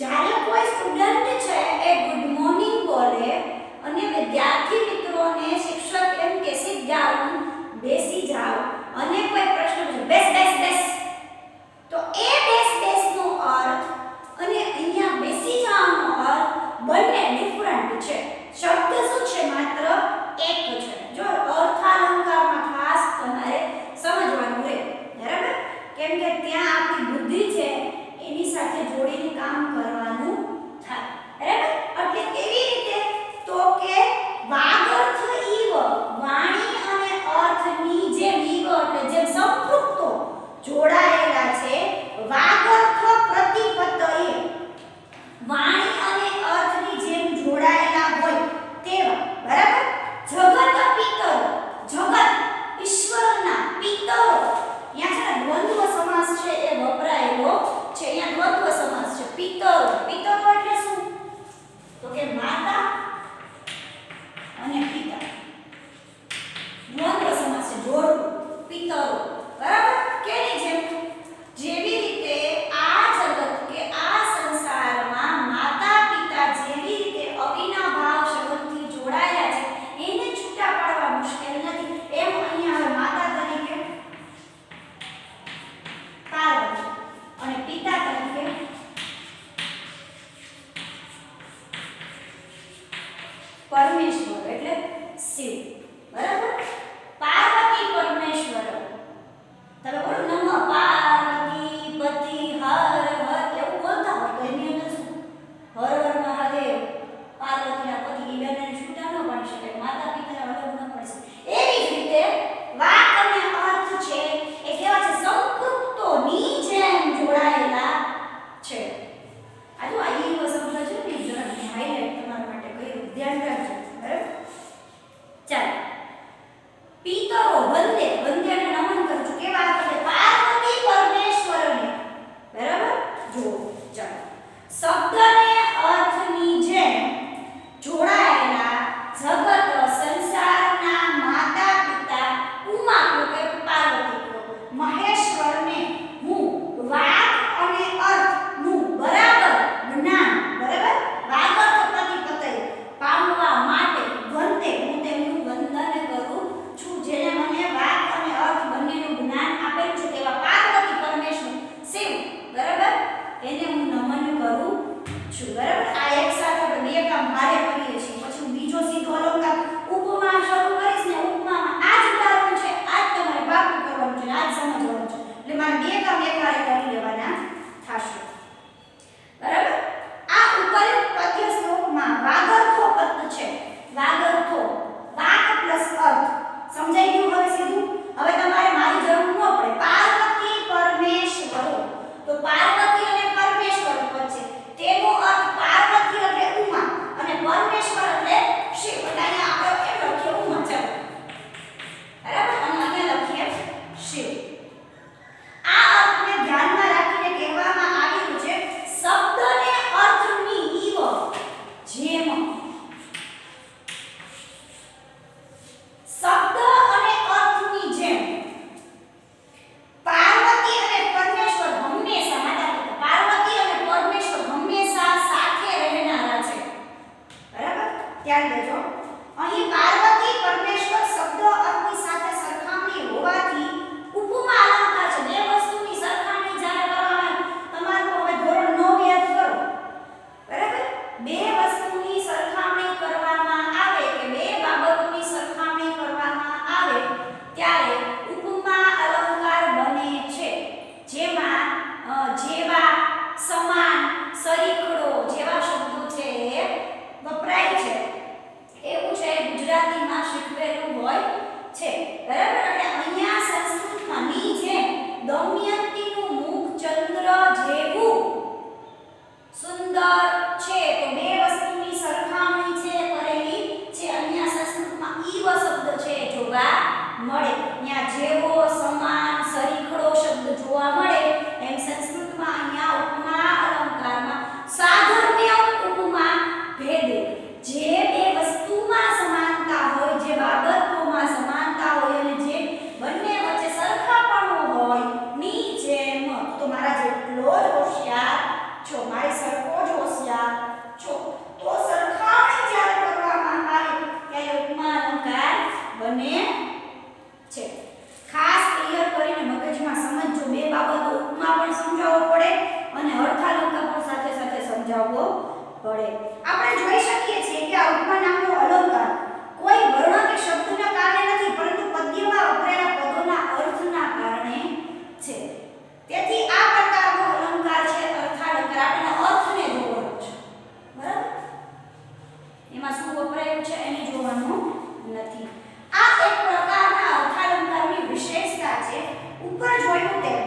જ્યારે કોઈ સ્ટુડન્ટ છે એ ગુડ મોર્નિંગ બોલે અને વિદ્યાર્થી એમાં શું વપરાયું છે એને જોવાનું નથી. આ એક પ્રકારના અર્થાલંકારની વિશેષતા છે. ઉપર જોયું તેમ